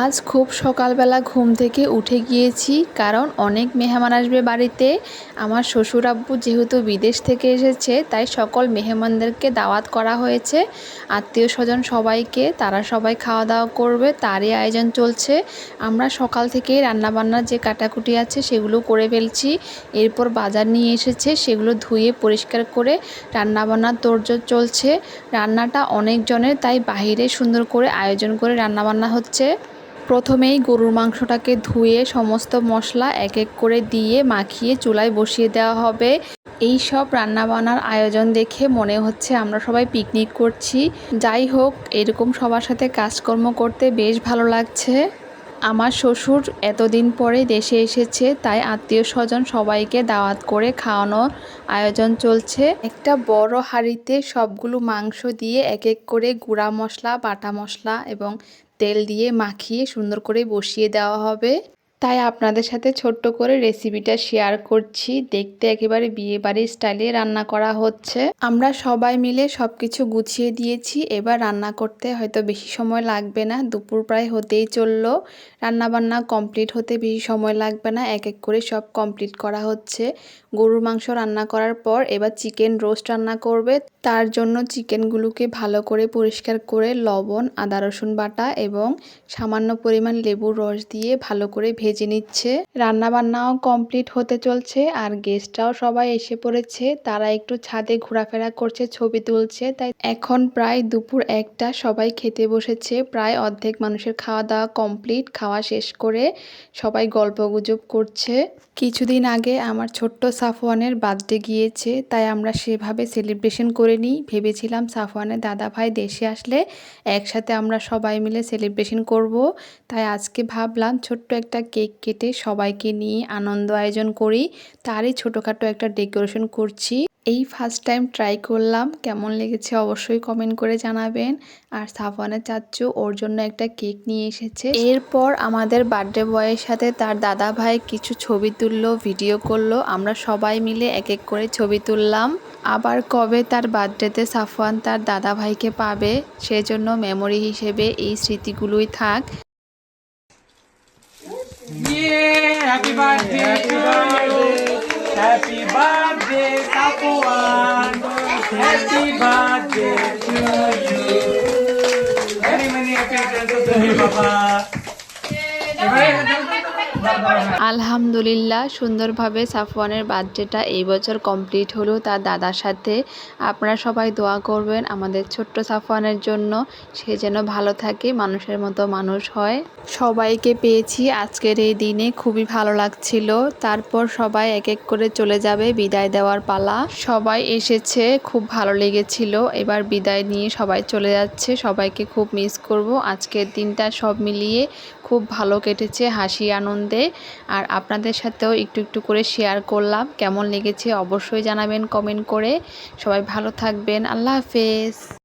আজ খুব সকালবেলা ঘুম থেকে উঠে গিয়েছি, কারণ অনেক মেহমান আসবে বাড়িতে। আমার শ্বশুর আব্বু যেহেতু বিদেশ থেকে এসেছে, তাই সকল মেহমানদেরকে দাওয়াত করা হয়েছে। আত্মীয় স্বজন সবাইকে, তারা সবাই খাওয়া দাওয়া করবে, তারই আয়োজন চলছে। আমরা সকাল থেকেই রান্নাবান্নার যে কাটাকুটি আছে, সেগুলো করে ফেলছি। এরপর বাজার নিয়ে এসেছে, সেগুলো ধুয়ে পরিষ্কার করে রান্নাবান্নার তোড়জোড় চলছে। রান্নাটা অনেকজনের, তাই বাহিরে সুন্দর করে আয়োজন করে রান্নাবান্না হচ্ছে। প্রথমেই গরুর মাংসটাকে ধুয়ে সমস্ত মশলা এক এক করে দিয়ে মাখিয়ে চুলায় বসিয়ে দেওয়া হবে। এই সব রান্নাবান্নার আয়োজন দেখে মনে হচ্ছে আমরা সবাই পিকনিক করছি। যাই হোক, এরকম সবার সাথে কাজকর্ম করতে বেশ ভালো লাগছে। আমার শ্বশুর এতদিন পরে দেশে এসেছে, তাই আত্মীয় স্বজন সবাইকে দাওয়াত করে খাওয়ানোর আয়োজন চলছে। একটা বড় হাঁড়িতে সবগুলো মাংস দিয়ে এক এক করে গুঁড়া মশলা, বাটা মশলা এবং তেল দিয়ে মাখিয়ে সুন্দর করে বসিয়ে দেওয়া হবে। তাই আপনাদের সাথে ছোট্ট করে রেসিপিটা শেয়ার করছি। দেখতে একেবারে বিয়ে বাড়ির স্টাইলে রান্না করা হচ্ছে। আমরা সবাই মিলে সব কিছু গুছিয়ে দিয়েছি। এবার রান্না করতে হয়তো বেশি সময় লাগবে না। দুপুর প্রায় হতেই চলল। রান্নাবান্না কমপ্লিট হতে বেশি সময় লাগবে না। এক এক করে সব কমপ্লিট করা হচ্ছে। গরুর মাংস রান্না করার পর এবার চিকেন রোস্ট রান্না করবে। তার জন্য চিকেনগুলোকে ভালো করে পরিষ্কার করে লবণ, আদা, রসুন বাটা এবং সামান্য পরিমাণ লেবুর রস দিয়ে ভালো করে ভেজে নিচ্ছে। রান্নাবান্নাও কমপ্লিট হতে চলছে আর গেস্টরাও সবাই এসে পড়েছে। তারা একটু ছাদে ঘোরাফেরা করছে, ছবি তুলছে। তাই এখন প্রায় দুপুর একটা সবাই খেতে বসেছে। প্রায় অর্ধেক মানুষের খাওয়া দাওয়া কমপ্লিট খাওয়া শেষ করে সবাই গল্প গুজব করছে। কিছুদিন আগে আমার ছোট্ট সাফওয়ানের বার্থডে গিয়েছে, তাই আমরা সেভাবে সেলিব্রেশন করে নিই। ভেবেছিলাম সাফওয়ানের দাদা ভাই দেশে আসলে একসাথে আমরা সবাই মিলে সেলিব্রেশন করব। তাই আজকে ভাবলাম ছোট্ট একটা কেক কেটে সবাইকে নিয়ে আনন্দ আয়োজন করি। তারই ছোটোখাটো একটা ডেকোরেশন করছি। এই ফার্স্ট টাইম ট্রাই করলাম। কেমন লেগেছে অবশ্যই কমেন্ট করে জানাবেন। আর সাফওয়ানের চাচ্চু ওর জন্য একটা কেক নিয়ে এসেছে। এরপর আমাদের বার্থডে বয়ের সাথে তার দাদা ভাই কিছু ছবি তুললো ভিডিও করল। আমরা সবাই মিলে এক এক করে ছবি তুললাম। আবার কবে তার বার্থডেতে সাফওয়ান তার দাদা ভাইকে পাবে, সেজন্য মেমোরি হিসেবে এই স্মৃতিগুলোই থাক। Yeah, happy birthday to you. Happy birthday, Sapuan. Happy birthday to you. Very many happy returns to you, Papa. আলহামদুলিল্লাহ, সুন্দরভাবে সাফওয়ানের বার্থডেটা এই বছর কমপ্লিট হলো তার দাদার সাথে। আপনারা সবাই দোয়া করবেন আমাদের ছোট্ট সাফওয়ানের জন্য, সে যেন ভালো থাকে, মানুষের মতো মানুষ হয়। সবাইকে পেয়েছি আজকের এই দিনে, খুবই ভালো লাগছিল। তারপর সবাই এক এক করে চলে যাবে বিদায় দেওয়ার পালা। সবাই এসেছে, খুব ভালো লেগেছিল। এবার বিদায় নিয়ে সবাই চলে যাচ্ছে। সবাইকে খুব মিস করব। আজকের দিনটা সব মিলিয়ে খুব ভালো কেটেছে হাসি আনন্দে। আর আপনাদের সাথেও একটু একটু করে শেয়ার করলাম। কেমন লেগেছে অবশ্যই জানাবেন কমেন্ট করে। সবাই ভালো থাকবেন। আল্লাহ হাফেজ।